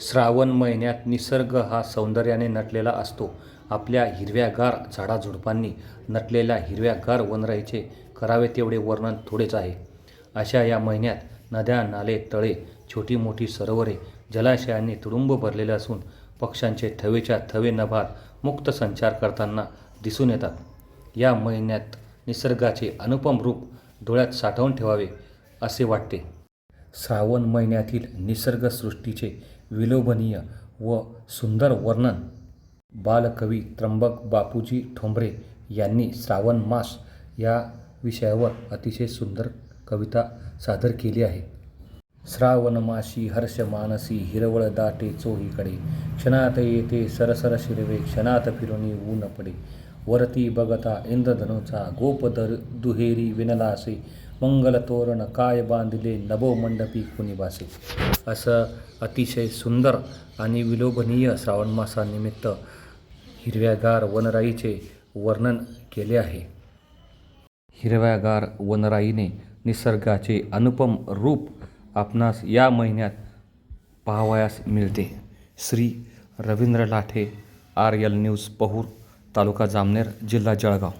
श्रावण महिन्यात निसर्ग हा सौंदर्याने नटलेला असतो. आपल्या हिरव्यागार झाडाझुडपांनी नटलेल्या हिरव्यागार वनराईचे करावे तेवढे वर्णन थोडेच आहे. अशा या महिन्यात नद्या नाले तळे छोटी मोठी सरोवरे जलाशयांनी तुडुंब भरलेले असून पक्ष्यांचे थवेच्या थवे नभात मुक्त संचार करताना दिसून येतात. या महिन्यात निसर्गाचे अनुपम रूप डोळ्यात साठवून ठेवावे असे वाटते. श्रावण महिन्यातील निसर्गसृष्टीचे विलोभनीय व सुंदर वर्णन. बालकवी त्र्यंबक बापूजी ठोंबरे यांनी श्रावण मास या विषयावर अतिशय सुंदर कविता सादर केली आहे. श्रावण माशी हर्ष मानसी हिरवळ दाटे चोहीकडे क्षणात येते सरसर शिरवे क्षणात फिरुनी ऊन पडे. वरती बघता इंद्रधनुचा गोपदर दुहेरी विनलासे मंगल तोरण काय बांधले नभो मंडपी कुणी बासे असं अतिशय सुंदर आणि विलोभनीय श्रावण मासानिमित्त हिरव्यागार वनराईचे वर्णन केले आहे. हिरव्यागार वनराईने निसर्गाचे अनुपम रूप आपणास या महिन्यात पाहावयास मिळते. Shri Ravindra Lathe R L News Pahur taluka Jamner जिल्हा जळगाव.